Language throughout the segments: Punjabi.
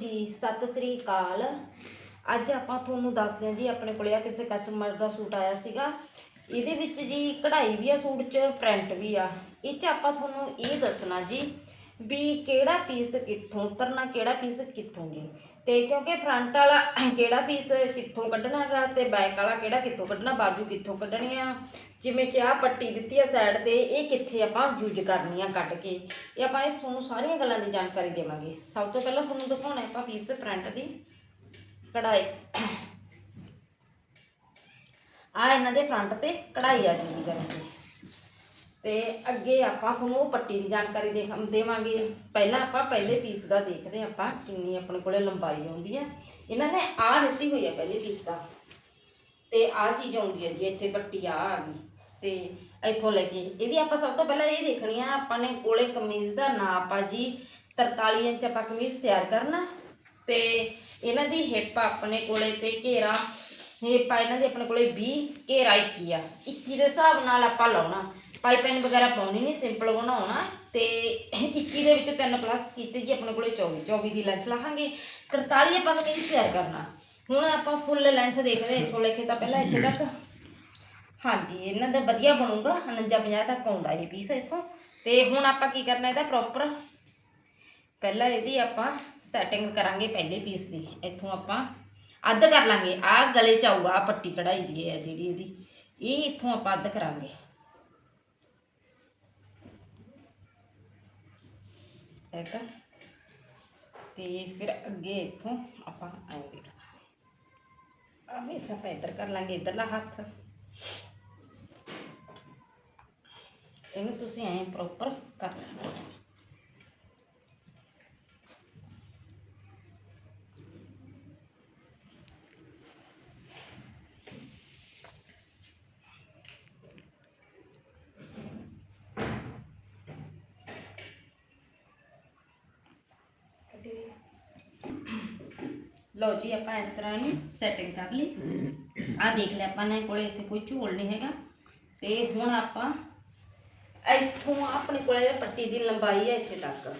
ਜੀ, ਸਤਿ ਸ੍ਰੀ ਅਕਾਲ। ਅੱਜ ਆਪਾਂ ਤੁਹਾਨੂੰ ਦੱਸਦੇ ਹਾਂ ਜੀ, ਆਪਣੇ ਕੋਲੇ ਆ ਕਿਸੇ ਕਸਟਮਰ ਦਾ ਸੂਟ ਆਇਆ ਸੀਗਾ। ਇਹਦੇ ਵਿੱਚ ਜੀ ਕਢਾਈ ਵੀ ਆ ਸੂਟ 'ਚ ਪ੍ਰਿੰਟ ਵੀ ਆ। ਇਹ 'ਚ ਆਪਾਂ ਤੁਹਾਨੂੰ ਇਹ ਦੱਸਣਾ ਜੀ ਵੀ ਕਿਹੜਾ ਪੀਸ ਕਿੱਥੋਂ, ਉਤਰਨਾ ਕਿਹੜਾ ਪੀਸ ਕਿੱਥੋਂ ਜੀ। ਤੇ ਕਿਉਂਕਿ ਫਰੰਟ ਵਾਲਾ ਕਿਹੜਾ ਪੀਸ ਕਿੱਥੋਂ ਕੱਢਣਾਗਾ ਤੇ ਬੈਕ ਵਾਲਾ ਕਿਹੜਾ ਕਿੱਥੋਂ ਕੱਢਣਾ, ਬਾਜੂ ਕਿੱਥੋਂ ਕੱਢਣੀ ਆ? ਜਿਵੇਂ ਕਿ ਆ ਪੱਟੀ ਦਿੱਤੀ ਆ ਸਾਈਡ ਤੇ, ਇਹ ਕਿੱਥੇ ਆਪਾਂ ਯੂਜ਼ ਕਰਨੀ ਆ ਕੱਢ ਕੇ? ਇਹ ਆਪਾਂ ਇਸ ਤੁਹਾਨੂੰ ਸਾਰੀਆਂ ਗੱਲਾਂ ਦੀ ਜਾਣਕਾਰੀ ਦੇਵਾਂਗੇ। ਸਭ ਤੋਂ ਪਹਿਲਾਂ ਤੁਹਾਨੂੰ ਦਿਖਾਉਣਾ ਆਪਾਂ ਪੀਸ ਫਰੰਟ ਦੀ ਕਢਾਈ। ਆ ਇਹਨਾਂ ਦੇ ਫਰੰਟ ਤੇ ਕਢਾਈ ਆ ਜੂਗੀ ਕਰਕੇ ਤੇ ਅੱਗੇ ਆਪਾਂ ਤੁਹਾਨੂੰ ਉਹ ਪੱਟੀ ਦੀ ਜਾਣਕਾਰੀ ਦੇ ਦੇਵਾਂਗੇ। ਪਹਿਲਾਂ ਆਪਾਂ ਪਹਿਲੇ ਪੀਸ ਦਾ ਦੇਖਦੇ ਹਾਂ ਆਪਾਂ ਕਿੰਨੀ ਆਪਣੇ ਕੋਲੇ ਲੰਬਾਈ ਆਉਂਦੀ ਹੈ। ਇਹਨਾਂ ਨੇ ਆ ਦਿੱਤੀ ਹੋਈ ਹੈ ਪਹਿਲੇ ਪੀਸ ਦਾ। ਤੇ ਆ ਚੀਜ਼ ਆਉਂਦੀ ਹੈ ਜੀ, ਇੱਥੇ ਪੱਟੀ ਆ ਆ ਗਈ। ਤੇ ਇੱਥੋਂ ਲੈ ਕੇ ਇਹਦੀ ਆਪਾਂ ਸਭ ਤੋਂ ਪਹਿਲਾਂ ਇਹ ਦੇਖਣੀ ਆ, ਆਪਾਂ ਨੇ ਕੋਲੇ ਕਮੀਜ਼ ਦਾ ਨਾਪ ਆ ਜੀ। 43 ਇੰਚ ਆਪਾਂ ਕਮੀਜ਼ ਤਿਆਰ ਕਰਨਾ। ਤੇ ਇਹਨਾਂ ਦੀ ਹਿੱਪ ਆਪਣੇ ਕੋਲੇ ਤੇ ਘੇਰਾ। ਹਿੱਪ ਆ ਇਹਨਾਂ ਦੀ ਆਪਣੇ ਕੋਲੇ 20 ਘੇਰਾ 21 ਆ। 21 ਦੇ ਹਿਸਾਬ ਨਾਲ ਆਪਾਂ ਲਾਉਣਾ। ਪਾਈਪਿੰਗ ਵਗੈਰਾ ਪਾਉਣੀ ਨਹੀਂ ਸਿੰਪਲ ਬਣਾਉਣਾ ਤੇ 21 ਦੇ ਵਿੱਚ 3 ਪਲੱਸ ਕੀਤੇ ਜੀ ਆਪਣੇ ਕੋਲੇ 24 24 ਦੀ ਲੈਂਥ ਲਾਹਾਂਗੇ। 43 ਆਪਾਂ ਕਮੀਜ਼ ਤਿਆਰ ਕਰਨਾ। ਹੁਣ ਆਪਾਂ ਫੁੱਲ ਲੈਂਥ ਦੇਖਦੇ ਇੱਥੋਂ ਲੈ ਕੇ ਤਾਂ ਪਹਿਲਾਂ ਇੱਥੇ ਤੱਕ। ਹਾਂਜੀ, ਇਹਨਾਂ ਦਾ ਵਧੀਆ ਬਣੂਗਾ 49 50 ਤੱਕ ਆਉਂਦਾ ਇਹ ਪੀਸ ਇੱਥੋਂ। ਤੇ ਹੁਣ ਆਪਾਂ ਕੀ ਕਰਨਾ ਇਹਦਾ ਪ੍ਰੋਪਰ ਪਹਿਲਾਂ ਇਹਦੀ ਆਪਾਂ ਸੈਟਿੰਗ ਕਰਾਂਗੇ ਪਹਿਲੇ ਪੀਸ ਦੀ। ਇੱਥੋਂ ਆਪਾਂ ਅੱਧ ਕਰ ਲਾਂਗੇ। ਆ ਗਲੇ ਚ ਆਊਗਾ, ਆਹ ਪੱਟੀ ਕਢਾਈ ਦੀ ਹੈ ਜਿਹੜੀ ਇਹਦੀ। ਇਹ ਇੱਥੋਂ ਆਪਾਂ ਅੱਧ ਕਰਾਂਗੇ। ਇੱਕ ਤੇ ਫਿਰ ਅੱਗੇ ਇੱਥੋਂ ਆਪਾਂ ਆਏਂਗੇ। ਹਮੇਸ਼ਾ ਆਪਾਂ ਇੱਧਰ ਕਰ ਲਾਂਗੇ, ਇੱਧਰਲਾ ਹੱਥ। ਇਹਨੂੰ ਤੁਸੀਂ ਐਂ ਪ੍ਰੋਪਰ ਕਰ ਲੈਣਾ। ਲਓ ਜੀ ਆਪਾਂ ਇਸ ਤਰ੍ਹਾਂ ਇਹਨੂੰ ਸੈਟਿੰਗ ਕਰ ਲਈ। ਆ ਦੇਖ ਲਿਆ ਆਪਾਂ ਨੇ, ਕੋਲੇ ਇੱਥੇ ਕੋਈ ਝੋਲ ਨਹੀਂ ਹੈਗਾ। ਤੇ ਹੁਣ ਆਪਾਂ ਇਸੋਂ ਆਪਣੇ ਕੋਲੇ ਪੱਟੀ ਦੀ ਲੰਬਾਈ ਹੈ ਇੱਥੇ ਤੱਕ।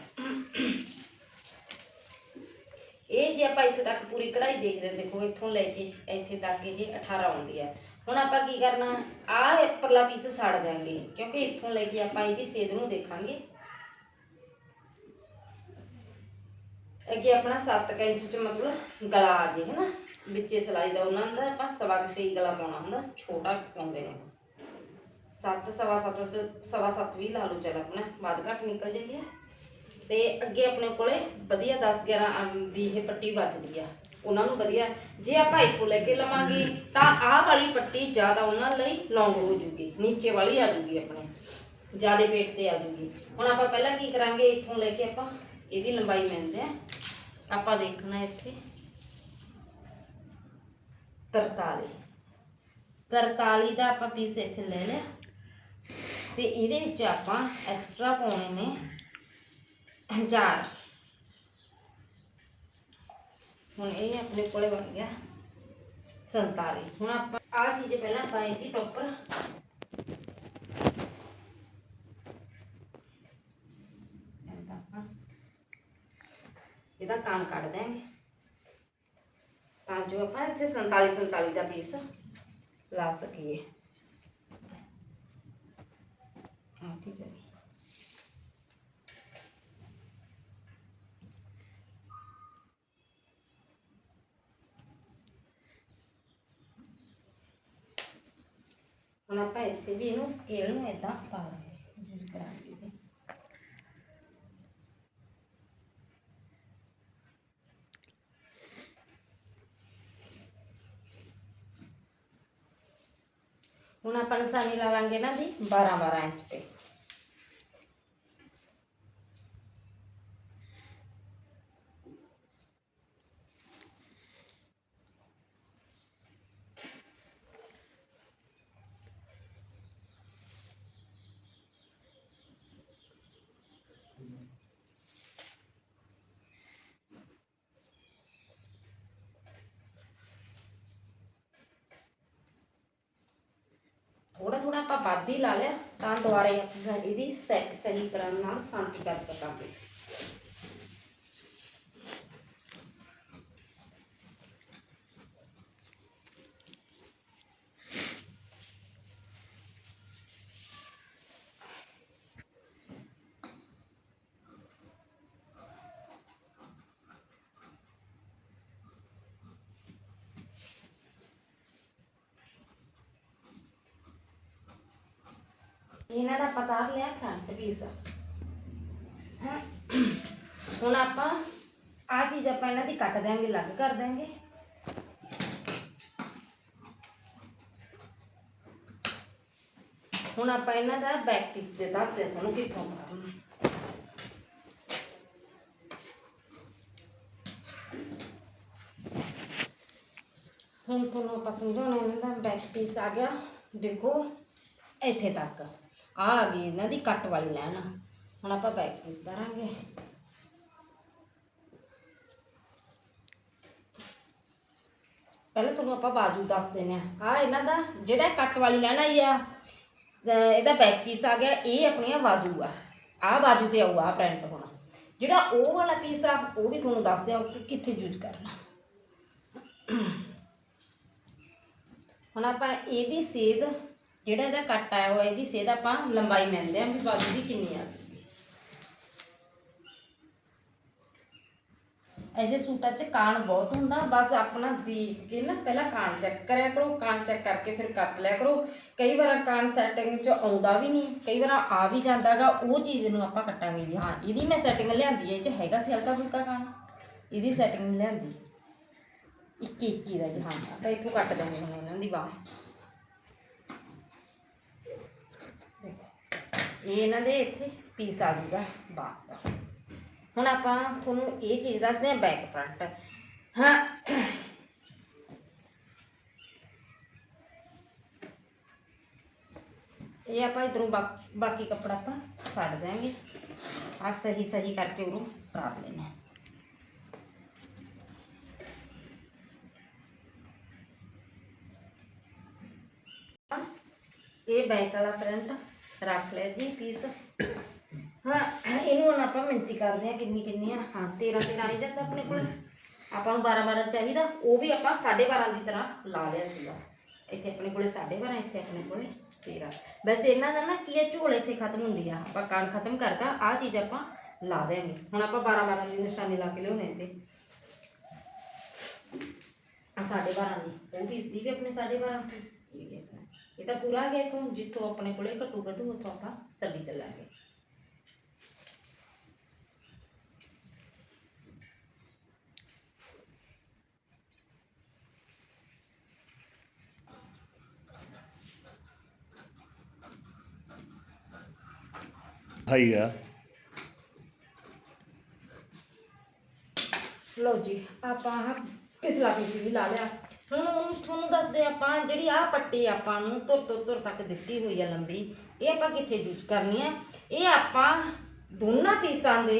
ਇਹ ਜੇ ਆਪਾਂ ਇੱਥੇ ਤੱਕ ਪੂਰੀ ਕਢਾਈ ਦੇਖਦੇ ਦੇਖੋ ਇੱਥੋਂ ਲੈ ਕੇ ਇੱਥੇ ਤੱਕ ਇਹ 18 ਆਉਂਦੀ ਹੈ ਹੁਣ ਆਪਾਂ ਕੀ ਕਰਨਾ, ਆਹ ਉੱਪਰਲਾ ਪੀਸ ਸਾੜ ਦਾਂਗੇ ਕਿਉਂਕਿ ਇੱਥੋਂ ਲੈ ਕੇ ਆਪਾਂ ਇਹਦੀ ਸੇਧ ਨੂੰ ਦੇਖਾਂਗੇ। ਅੱਗੇ ਆਪਣਾ 7 ਇੰਚ ਚ ਮਤਲਬ ਗਲਾ ਆ ਜੇ, ਹੈਨਾ? ਵਿੱਚੇ ਸਿਲਾਈ ਦਾ ਉਹਨਾਂ ਦਾ ਆਪਾਂ ਸਵਾ ਕੁ ਗਲਾ ਪਾਉਣਾ ਹੁੰਦਾ, ਛੋਟਾ ਪਾਉਂਦੇ ਨੇ। 7 ਸਵਾ 7 ਸਵਾ 7 ਵੀ ਲਾ ਲਓ ਚੱਲ ਆਪਣਾ ਵੱਧ ਘੱਟ ਨਿਕਲ ਜਾਂਦੀ ਆ। ਤੇ ਅੱਗੇ ਆਪਣੇ ਕੋਲੇ ਵਧੀਆ 10 11 ਦੀ ਇਹ ਪੱਟੀ ਵੱਜਦੀ ਆ। ਉਹਨਾਂ ਨੂੰ ਵਧੀਆ, ਜੇ ਆਪਾਂ ਇੱਥੋਂ ਲੈ ਕੇ ਲਵਾਂਗੇ, ਤਾਂ ਆਹ ਵਾਲੀ ਪੱਟੀ ਜ਼ਿਆਦਾ ਉਹਨਾਂ ਲਈ ਲੌਂਗ ਹੋ ਜੂਗੀ, ਨੀਚੇ ਵਾਲੀ ਆ ਜੂਗੀ ਆਪਣੇ। ਜ਼ਿਆਦਾ ਪੇਟ ਤੇ ਆ ਜੂਗੀ। ਹੁਣ ਆਪਾਂ ਪਹਿਲਾਂ ਕੀ ਕਰਾਂਗੇ, ਇੱਥੋਂ ਲੈ ਕੇ ਆਪਾਂ ਇਹਦੀ ਲੰਬਾਈ ਮਿਲਦੇ ਆ। ਆਪਾਂ ਦੇਖਣਾ ਇੱਥੇ। 43 43 ਦਾ ਆਪਾਂ ਪੀਸ ਇੱਥੇ ਲੈ ਲਿਆ। ਤੇ ਇਹਦੇ ਵਿੱਚ ਆਪਾਂ ਐਕਸਟਰਾ ਪਾਉਣੇ ਨੇ ਹਜ਼ਾਰ ਹੁਣ ਇਹ ਆਪਣੇ ਕੋਲੇ ਬਣ ਗਿਆ 47 ਹੁਣ ਆਪਾਂ ਆ ਚੀਜ਼ ਪਹਿਲਾਂ ਆਪਾਂ ਇਹਦੀ ਪ੍ਰੋਪਰ ਇਹਦਾ ਕਾਣ ਕੱਢ ਦਿਆਂਗੇ ਤਾਂ ਜੋ ਆਪਾਂ ਇੱਥੇ 47 47 ਦਾ ਪੀਸ ਲਾ ਸਕੀਏ। ਹਾਂ ਠੀਕ ਹੈ ਹੁਣ ਆਪਾਂ ਇੱਥੇ ਵੀ ਇਹਨੂੰ ਸਕੇਲ ਨੂੰ ਇਦਾਂ ਪਾ ਲਾਂਗੇ। ਯੂਜ਼ ਕਰਾਂਗੇ ਜੀ ਹੁਣ ਆਪਾਂ ਨਿਸ਼ਾਨੀ ਲਾ ਲਾਂਗੇ ਨਾ ਜੀ 12 12 ਇੰਚ ਤੇ ਵੱਧ ਹੀ ਲਾ ਲਿਆ, ਤਾਂ ਦੁਬਾਰਾ ਆਪਾਂ ਇਹਦੀ ਸਹੀ ਸਹੀ ਤਰ੍ਹਾਂ ਨਾਲ ਸਾਂਟੀ ਕਰ ਸਕਾਂਗੇ। ਇਹਨਾਂ ਦਾ ਪਤਾ ਲਿਆ ਫਰੰਟ ਪੀਸ ਹੁਣ ਆਪਾਂ ਆ ਚੀਜ਼ ਆਪਾਂ ਇਹਨਾਂ ਦੀ ਕੱਟ ਦਿਆਂਗੇ, ਅਲੱਗ ਕਰ ਦਿਆਂਗੇ। ਹੁਣ ਆਪਾਂ ਇਹਨਾਂ ਦਾ ਬੈਕ ਪੀਸ ਦੇ ਦੱਸਦੇ ਹਾਂ ਤੁਹਾਨੂੰ ਕਿੱਥੋਂ ਕਰਨਾ ਹੁਣ। ਤੁਹਾਨੂੰ ਆਪਾਂ ਸਮਝਾਉਣਾ ਇਹਨਾਂ ਦਾ ਬੈਕ ਪੀਸ ਆ ਗਿਆ। ਦੇਖੋ, ਇੱਥੇ ਤੱਕ। ਆ ਆ ਗਈ, ਇਹਨਾਂ ਦੀ ਕੱਟ ਵਾਲੀ ਲਾਈਨ ਹੁਣ ਆਪਾਂ ਬੈਕ ਪੀਸ ਕਰਾਂਗੇ। ਪਹਿਲਾਂ ਤੁਹਾਨੂੰ ਆਪਾਂ ਬਾਜੂ ਦੱਸ ਦਿੰਦੇ ਆ ਆ ਇਹਨਾਂ ਦਾ ਜਿਹੜਾ ਕੱਟ ਵਾਲੀ ਲਾਈਨ ਆਈ ਆ ਇਹਦਾ ਬੈਕ ਪੀਸ ਆ ਗਿਆ, ਇਹ ਆਪਣੀਆਂ ਬਾਜੂ ਆ। ਆ ਬਾਜੂ ਤੇ ਆਊ ਆ ਪ੍ਰਿੰਟ ਹੋਣਾ। ਜਿਹੜਾ ਉਹ ਵਾਲਾ ਪੀਸ ਆ, ਉਹ ਵੀ ਤੁਹਾਨੂੰ ਦੱਸਦੇ ਆ ਕਿ ਕਿੱਥੇ ਯੂਜ਼ ਕਰਨਾ। ਹੁਣ ਆਪਾਂ ਇਹਦੀ ਸੇਧ ਜਿਹੜਾ ਇਹਦਾ ਕੱਟ ਆਇਆ ਹੋਇਆ, ਇਹਦੀ ਸੇਧ ਆਪਾਂ ਲੰਬਾਈ ਮੰਨਦੇ ਆਂ ਵੀ ਬਾਜੂ ਦੀ ਕਿੰਨੀ ਆ। ਐਸੇ ਸੂਟਾਂ 'ਚ ਕਾਣ ਬਹੁਤ ਹੁੰਦਾ, ਬਸ ਆਪਣਾ ਦੇਖ ਕੇ ਨਾ ਪਹਿਲਾਂ ਕਾਣ ਚੈੱਕ ਕਰਿਆ ਕਰੋ, ਕਾਣ ਚੈੱਕ ਕਰਕੇ ਫਿਰ ਕੱਟ ਲਿਆ ਕਰੋ। ਕਈ ਵਾਰ ਕਾਣ ਸੈਟਿੰਗ 'ਚ ਆਉਂਦਾ ਵੀ ਨਹੀਂ, ਕਈ ਵਾਰ ਆ ਵੀ ਜਾਂਦਾਗਾ ਉਹ ਚੀਜ਼ ਨੂੰ ਆਪਾਂ ਕੱਟਾਂਗੇ ਵੀ ਹਾਂ, ਇਹਦੀ ਮੈਂ ਸੈਟਿੰਗ ਲਿਆਂਦੀ ਹੈ ਇਹ 'ਚ ਹੈਗਾ ਸੀ ਹਲਕਾ ਫੁਲਕਾ ਕਾਣ, ਇਹਦੀ ਸੈਟਿੰਗ ਲਿਆਂਦੀ। 21 21 ਦਾ ਜੀ, ਹਾਂ, ਆਪਾਂ ਇੱਥੋਂ ਕੱਟ ਦਾਂਗੇ ਹੁਣ ਇਹਨਾਂ ਦੀ ਬਾਹ ਇਹਨਾਂ ਦੇ ਇੱਥੇ ਪੀਸ ਆ ਜੂਗਾ ਬਾਹ ਦਾ। ਹੁਣ ਆਪਾਂ ਤੁਹਾਨੂੰ ਇਹ ਚੀਜ਼ ਦੱਸਦੇ ਹਾਂ ਬੈਕ ਫਰੰਟ ਹਾਂ। ਇਹ ਆਪਾਂ ਇਧਰੋਂ ਬਾਕੀ ਕੱਪੜਾ ਆਪਾਂ ਛੱਡ ਦਿਆਂਗੇ। ਆ ਸਹੀ ਸਹੀ ਕਰਕੇ ਉਹਨੂੰ ਕਰ ਲੈਣਾ ਇਹ ਬੈਕ ਵਾਲਾ ਫਰੰਟ ਰੱਖ ਲਿਆ ਜੀ ਪੀਸ ਹਾਂ, ਇਹਨੂੰ ਹੁਣ ਆਪਾਂ ਮਿਣਤੀ ਕਰਦੇ ਆ ਕਿੰਨੀ ਕਿੰਨੀ ਆ। ਹਾਂ 13 13 ਆਈ ਜਾਂਦਾ ਆਪਣੇ ਕੋਲ। ਆਪਾਂ ਨੂੰ 12 12 ਚਾਹੀਦਾ। ਉਹ ਵੀ ਆਪਾਂ 12.5 ਦੀ ਤਰ੍ਹਾਂ ਲਾ ਲਿਆ ਸੀਗਾ। ਇੱਥੇ ਆਪਣੇ ਕੋਲੇ 12.5 ਇੱਥੇ ਆਪਣੇ ਕੋਲੇ 13 ਵੈਸੇ ਇਹਨਾਂ ਦਾ ਨਾ ਕੀ ਹੈ ਝੋਲ ਇੱਥੇ ਖਤਮ ਹੁੰਦੀ ਆ। ਆਪਾਂ ਕਾਣ ਖਤਮ ਕਰਦਾ ਆ ਚੀਜ਼ ਆਪਾਂ ਲਾ ਦੇਾਂਗੇ ਹੁਣ ਆਪਾਂ 12 12 ਦੀ ਨਿਸ਼ਾਨੀ ਲਾ ਕੇ ਲਿਆਉਣੇ ਤੇ ਆ 12.5 ਦੀ, ਉਹ ਪੀਸ ਦੀ ਵੀ ਆਪਣੇ 12.5 ਸੀ। ਇਹ ਵੀ ਆਪਣਾ। ਇਹ ਤਾਂ ਪੂਰਾ ਗਿਆ ਤੋਂ ਜਿੱਥੋਂ ਆਪਣੇ ਕੋਲੇ ਘਟੂ ਵਧੂ ਉੱਥੋਂ ਆਪਾਂ ਛੱਡੀ ਚੱਲਾਂਗੇ। ਹਾਈ ਆ। ਲਓ ਜੀ ਆਪਾਂ ਆਹ ਪਿਛਲਾ ਪੀਸ ਵੀ ਲਾ ਲਿਆ। ਹੁਣ ਹੁਣ ਤੁਹਾਨੂੰ ਦੱਸਦੇ ਆਪਾਂ, ਜਿਹੜੀ ਆਹ ਪੱਟੀ ਆਪਾਂ ਨੂੰ ਤੁਰ ਤੁਰ ਤੁਰ ਤੱਕ ਦਿੱਤੀ ਹੋਈ ਆ ਲੰਬੀ, ਇਹ ਆਪਾਂ ਕਿੱਥੇ ਯੂਜ਼ ਕਰਨੀ ਆ? ਇਹ ਆਪਾਂ ਦੋਨਾਂ ਪੀਸਾਂ ਦੇ,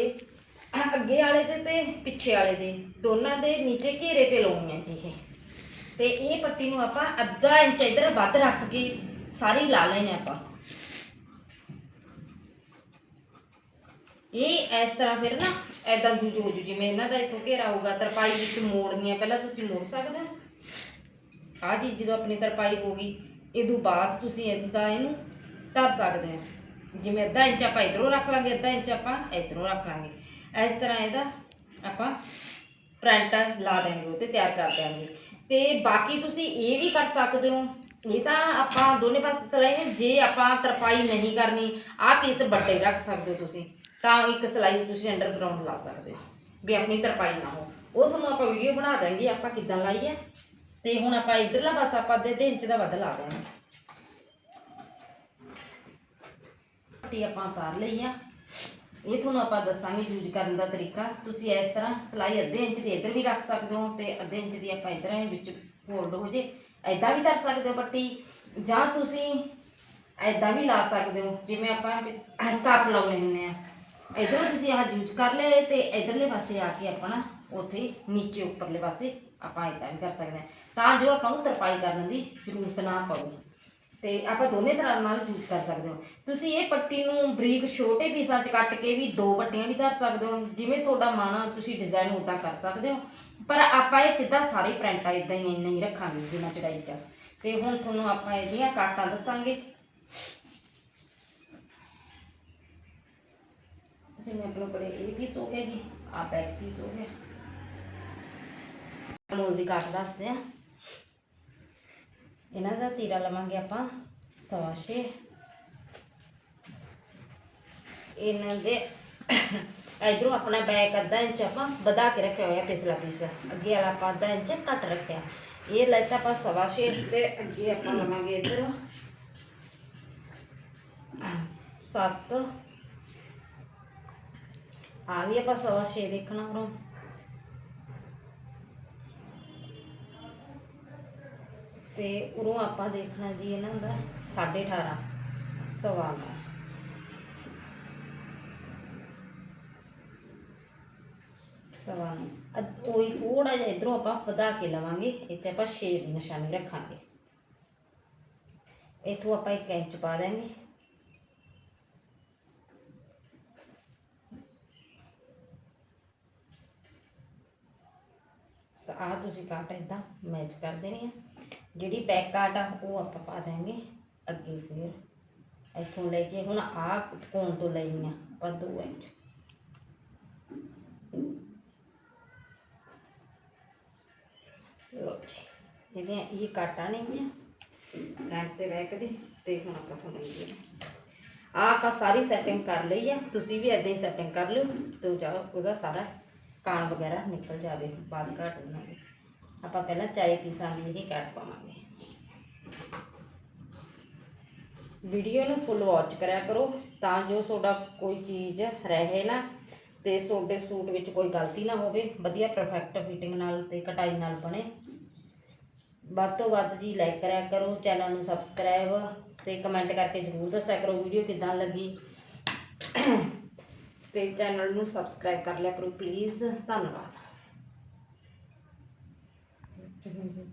ਅੱਗੇ ਵਾਲੇ ਦੇ ਤੇ ਪਿੱਛੇ ਵਾਲੇ ਦੇ, ਦੋਨਾਂ ਦੇ ਨੀਚੇ ਘੇਰੇ ਤੇ ਲਾਉਣੀ ਆ ਜੀ ਇਹ। ਤੇ ਇਹ ਪੱਟੀ ਨੂੰ ਆਪਾਂ ਅੱਧਾ ਇੰਚ ਇਧਰ ਵੱਧ ਰੱਖ ਕੇ ਸਾਰੀ ਲਾ ਲੈਣੇ ਆਪਾਂ। ਇਹ ਇਸ ਤਰ੍ਹਾਂ ਫਿਰ ਨਾ ਐਦਾਂ ਜੂਜ ਹੋ ਜੂ, ਜਿਵੇਂ ਇਹਨਾਂ ਦਾ ਇੱਥੋਂ ਘੇਰਾ ਹੋਊਗਾ, ਤਰਪਾਈ ਵਿੱਚ ਮੋੜਨੀ ਆ, ਪਹਿਲਾਂ ਤੁਸੀਂ ਮੋੜ ਸਕਦੇ ਹੋ। ਆ ਚੀਜ਼ ਜਦੋਂ ਆਪਣੀ ਤਰਪਾਈ ਹੋ ਗਈ, ਇਹਦੋਂ ਬਾਅਦ ਤੁਸੀਂ ਇਦਾਂ ਇਹਨੂੰ ਧਰ ਸਕਦੇ ਹੋ। ਜਿਵੇਂ ਅੱਧਾ ਇੰਚ ਆਪਾਂ ਇਧਰੋਂ ਰੱਖ ਲਾਂਗੇ ਅੱਧਾ ਇੰਚ ਆਪਾਂ ਇਧਰੋਂ ਰੱਖ ਲਾਂਗੇ। ਇਸ ਤਰ੍ਹਾਂ ਇਹਦਾ ਆਪਾਂ ਪ੍ਰਿੰਟ ਲਾ ਦੇਂਗੇ ਉਹ ਤੇ ਤਿਆਰ ਕਰ ਦਿਆਂਗੇ ਤੇ ਬਾਕੀ ਤੁਸੀਂ ਇਹ ਵੀ ਕਰ ਸਕਦੇ ਹੋ, ਇਹ ਤਾਂ ਆਪਾਂ ਦੋਨੇ ਪਾਸੇ ਸਲਾਈ ਹੈ। ਜੇ ਆਪਾਂ ਤਰਪਾਈ ਨਹੀਂ ਕਰਨੀ, ਆਹ ਪੀਸ ਵੱਡੇ ਰੱਖ ਸਕਦੇ ਹੋ ਤੁਸੀਂ, ਤਾਂ ਇੱਕ ਸਲਾਈ ਤੁਸੀਂ ਅੰਡਰਗਰਾਉਂਡ ਲਾ ਸਕਦੇ ਹੋ, ਵੀ ਆਪਣੀ ਤਰਪਾਈ ਨਾ ਹੋ। ਉਹ ਤੁਹਾਨੂੰ ਆਪਾਂ ਵੀਡੀਓ ਬਣਾ ਦਾਂਗੇ ਆਪਾਂ ਕਿੱਦਾਂ ਲਾਈ ਹੈ। ਤੇ ਹੁਣ ਆਪਾਂ ਇਧਰਲਾ ਪਾਸਾ ਆਪਾਂ ਅੱਧੇ ਅੱਧੇ ਇੰਚ ਦਾ ਵੱਧ ਲਾ ਦੇਣਾ। ਪੱਟੀ ਆਪਾਂ ਉਤਾਰ ਲਈ ਆ। ਇਹ ਤੁਹਾਨੂੰ ਆਪਾਂ ਦੱਸਾਂਗੇ ਯੂਜ਼ ਕਰਨ ਦਾ ਤਰੀਕਾ। ਤੁਸੀਂ ਇਸ ਤਰ੍ਹਾਂ ਸਲਾਈ ਅੱਧੇ ਇੰਚ ਦੀ ਇੱਧਰ ਵੀ ਰੱਖ ਸਕਦੇ ਹੋ ਤੇ ਅੱਧੇ ਇੰਚ ਦੀ ਆਪਾਂ ਇੱਧਰ ਐਂ ਵਿੱਚ ਫੋਲਡ ਹੋ ਜੇ। ਐਦਾਂ ਵੀ ਕਰ ਸਕਦੇ ਹੋ ਪੱਟੀ। ਜਾਂ ਤੁਸੀਂ ਐਦਾਂ ਵੀ ਲਾ ਸਕਦੇ ਹੋ, ਜਿਵੇਂ ਆਪਾਂ ਕੱਪ ਲਾਉਣੇ ਹੁੰਦੇ ਆ। ਇਧਰੋਂ ਤੁਸੀਂ ਆਹ ਯੂਜ਼ ਕਰ ਲਿਆ ਤੇ ਇਧਰਲੇ ਪਾਸੇ ਆ ਕੇ ਆਪਣਾ ਉੱਥੇ ਨੀਚੇ ਉੱਪਰਲੇ ਪਾਸੇ ਆਪਾਂ ਇਦਾਂ ਵੀ ਕਰ ਸਕਦੇ ਹਾਂ। ਤਾਂ ਜੋ ਆਪਾਂ ਨੂੰ ਤਰਪਾਈ ਕਰਨ ਦੀ ਜ਼ਰੂਰਤ ਨਾ ਪਵੇ। ਤੇ ਆਪਾਂ ਦੋਨੇ ਤਰ੍ਹਾਂ ਨਾਲ ਯੂਜ਼ ਕਰ ਸਕਦੇ ਹੋ। ਤੁਸੀਂ ਇਹ ਪੱਟੀ ਨੂੰ ਬਰੀਕ ਛੋਟੇ ਪੀਸਾਂ 'ਚ ਕੱਟ ਕੇ ਵੀ ਦੋ ਪੱਟੀਆਂ ਵੀ ਧਰ ਸਕਦੇ ਹੋ। ਜਿਵੇਂ ਤੁਹਾਡਾ ਮਨ ਤੁਸੀਂ ਡਿਜ਼ਾਈਨ ਉਦਾਂ ਕਰ ਸਕਦੇ ਹੋ। ਪਰ ਆਪਾਂ ਇਹ ਸਿੱਧਾ ਸਾਰੇ ਪ੍ਰਿੰਟਾਂ ਆ ਇਦਾਂ ਹੀ ਇੰਨਾ ਹੀ ਰੱਖਾਂਗੇ ਜਿੰਨਾ ਚੜਾਈ 'ਚ ਤੇ ਹੁਣ ਤੁਹਾਨੂੰ ਆਪਾਂ ਇਹਦੀਆਂ ਕਾਟਾਂ ਦੱਸਾਂਗੇ। ਜਿਵੇਂ ਆਪਣੇ ਕੋਲੇ ਇਹ ਪੀਸ ਹੋ ਗਿਆ ਜੀ ਆ ਬੈਕ ਪੀਸ ਹੋ ਗਿਆ। ਅਮੂਲ ਦੀ ਕਾਟ ਦੱਸਦੇ ਆ। ਇਹਨਾਂ ਦਾ ਤੀਰਾ ਲਵਾਂਗੇ ਆਪਾਂ ਸਵਾ ਛੇ ਇਹਨਾਂ ਦੇ ਇਧਰੋਂ ਆਪਣਾ ਬੈਕ ਅੱਧਾ ਇੰਚ ਆਪਾਂ ਵਧਾ ਕੇ ਰੱਖਿਆ ਹੋਇਆ ਪਿਛਲਾ ਪੀਸ। ਅੱਗੇ ਵਾਲਾ ਆਪਾਂ ਅੱਧਾ ਇੰਚ ਘੱਟ ਰੱਖਿਆ। ਇਹ ਲੈਤਾ ਆਪਾਂ ਸਵਾ ਛੇ ਤੇ ਅੱਗੇ ਆਪਾਂ ਲਵਾਂਗੇ ਇਧਰ ਸੱਤ। ਆ ਵੀ ਆਪਾਂ ਸਵਾ ਛੇ ਦੇਖਣਾ ਉਰੋਂ। ਤੇ ਉਰੋਂ ਆਪਾਂ ਦੇਖਣਾ ਜੀ ਇਹਨਾਂ ਦਾ 18.5 ਸਵਾ ਨੌ ਸਵਾ ਨੌ ਅਦ- ਉਹੀ ਥੋੜਾ ਜਿਹਾ ਇਧਰੋਂ ਆਪਾਂ ਵਧਾ ਕੇ ਲਵਾਂਗੇ, ਇੱਥੇ ਆਪਾਂ 6 ਦੀ ਨਿਸ਼ਾਨੀ ਰੱਖਾਂਗੇ। ਇੱਥੋਂ ਆਪਾਂ 1 ਇੰਚ ਪਾ ਦਾਂਗੇ ਆ ਤੁਸੀਂ ਕਾਟ ਇਦਾਂ ਮੈਚ ਕਰ ਦੇਣੀ ਆ। ਜਿਹੜੀ ਬੈਕ ਕਾਟ ਆ, ਉਹ ਆਪਾਂ ਪਾ ਦਾਂਗੇ ਅੱਗੇ ਫਿਰ। ਇੱਥੋਂ ਲੈ ਕੇ ਹੁਣ ਆ ਕੋਣ ਤੋਂ ਲੈਣੀ ਆ, ਆਪਾਂ 2 ਇੰਚ। ਲੋ ਜੀ ਇਹਦੀਆਂ ਇਹ ਕਾਟਾਂ ਨਹੀਂ ਆ ਫਰੰਟ ਤੇ ਬੈਕ ਦੀ ਤੇ ਹੁਣ ਆਪਾਂ ਤੁਹਾਨੂੰ ਇਹ ਆ ਆਪਾਂ ਸਾਰੀ ਸੈਟਿੰਗ ਕਰ ਲਈ ਆ, ਤੁਸੀਂ ਵੀ ਇਦਾਂ ਹੀ ਸੈਟਿੰਗ ਕਰ ਲਿਓ ਤੇ ਜਾ, ਉਹਦਾ ਸਾਰਾ ਕਾਣ ਵਗੈਰਾ ਨਿਕਲ ਜਾਵੇ ਬਾਅਦ ਘਾਟ ਬਣਾਵੇ ਆਪਾਂ ਪਹਿਲਾਂ ਚਾਰੇ ਪੀਸਾਂ ਲਈ ਇਹ ਕੱਟ ਪਾਵਾਂਗੇ। ਵੀਡੀਓ ਨੂੰ ਫੁੱਲ ਵਾਚ ਕਰਿਆ ਕਰੋ ਤਾਂ ਜੋ ਤੁਹਾਡਾ ਕੋਈ ਚੀਜ਼ ਰਹੇ ਨਾ ਤੇ ਤੁਹਾਡੇ ਸੂਟ ਵਿੱਚ ਕੋਈ ਗਲਤੀ ਨਾ ਹੋਵੇ, ਵਧੀਆ ਪਰਫੈਕਟ ਫਿਟਿੰਗ ਨਾਲ ਤੇ ਕਟਾਈ ਨਾਲ ਬਣੇ। ਵੱਧ ਤੋਂ ਵੱਧ ਜੀ ਲਾਈਕ ਕਰਿਆ ਕਰੋ ਚੈਨਲ ਨੂੰ ਸਬਸਕ੍ਰਾਈਬ ਤੇ ਕਮੈਂਟ ਕਰਕੇ ਜਰੂਰ ਦੱਸਿਆ ਕਰੋ ਵੀਡੀਓ ਕਿਦਾਂ ਲੱਗੀ। ਤੇ ਚੈਨਲ ਨੂੰ ਸਬਸਕ੍ਰਾਈਬ ਕਰ ਲਿਆ ਕਰੋ ਪਲੀਜ਼ ਧੰਨਵਾਦ। to whom